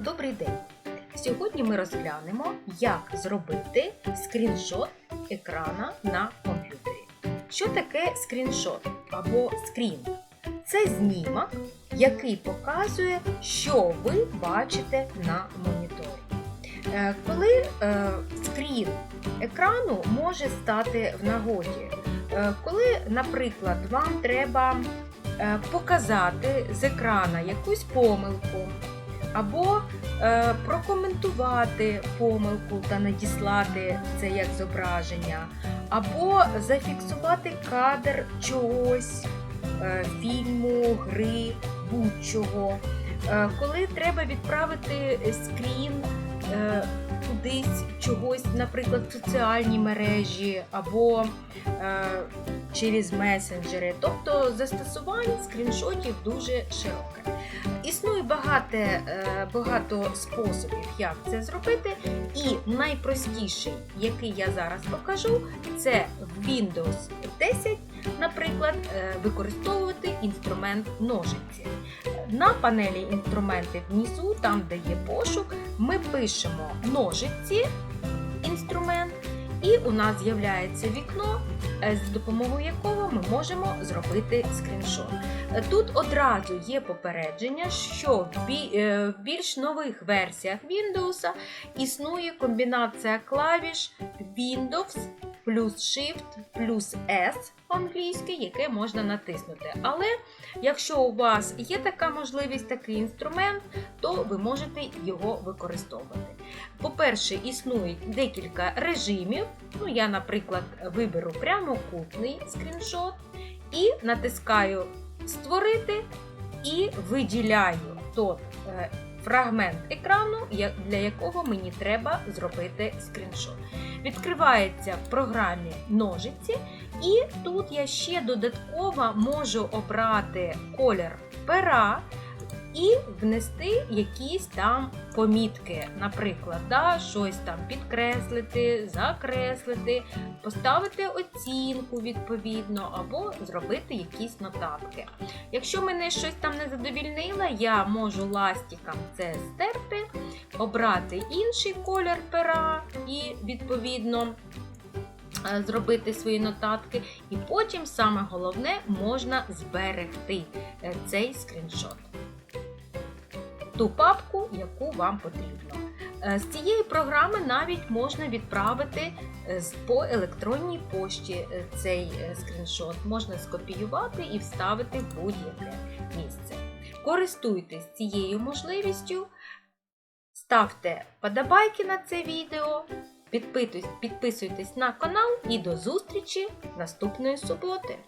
Добрий день! Сьогодні ми розглянемо, як зробити скріншот екрана на комп'ютері. Що таке скріншот або скрін? Це знімок, який показує, що ви бачите на моніторі. Е, Коли е, скрін екрану може стати в нагоді, Е, коли, наприклад, вам треба показати з екрана якусь помилку, або е, прокоментувати помилку та надіслати це як зображення, або зафіксувати кадр чогось, е, фільму, гри, будь-чого. Е, коли треба відправити скрін е, кудись чогось, наприклад, в соціальні мережі або е, через месенджери. Тобто застосування скріншотів дуже широке. Існує багато, е, багато способів, як це зробити. І найпростіший, який я зараз покажу, це в Windows 10, наприклад, е, використовувати інструмент ножиці. На панелі інструменти внизу, там де є пошук, ми пишемо ножиці інструмент, і у нас з'являється вікно, е, з допомогою якого ми можемо зробити скріншот. Е, Тут одразу є попередження, що е, в більш нових версіях Windows існує комбінація клавіш Windows плюс Shift плюс S англійський, яке можна натиснути. Але якщо у вас є така можливість, такий інструмент, то ви можете його використовувати. По-перше, існують декілька режимів. Ну, я, наприклад, виберу прямокутний скріншот і натискаю Створити і виділяю тот е, фрагмент екрану, для якого мені треба зробити скріншот. Відкривається в програмі ножиці, і тут я ще додатково можу обрати колір пера і внести якісь там помітки. Наприклад, да, щось там підкреслити, закреслити, поставити оцінку відповідно, або зробити якісь нотатки. Якщо мене щось там не задовільнило, я можу ластиком це стерти, обрати інший колір пера і відповідно. е, Зробити свої нотатки, і потім саме головне можна зберегти е, цей скріншот. Ту папку, яку вам потрібно. Е, З цієї програми навіть можна відправити е, по електронній пошті е, цей скріншот. Можна скопіювати і вставити в будь-яке місце. Користуйтесь цією можливістю, ставте подобайки на це відео, підписуйтесь на канал і до зустрічі наступної суботи!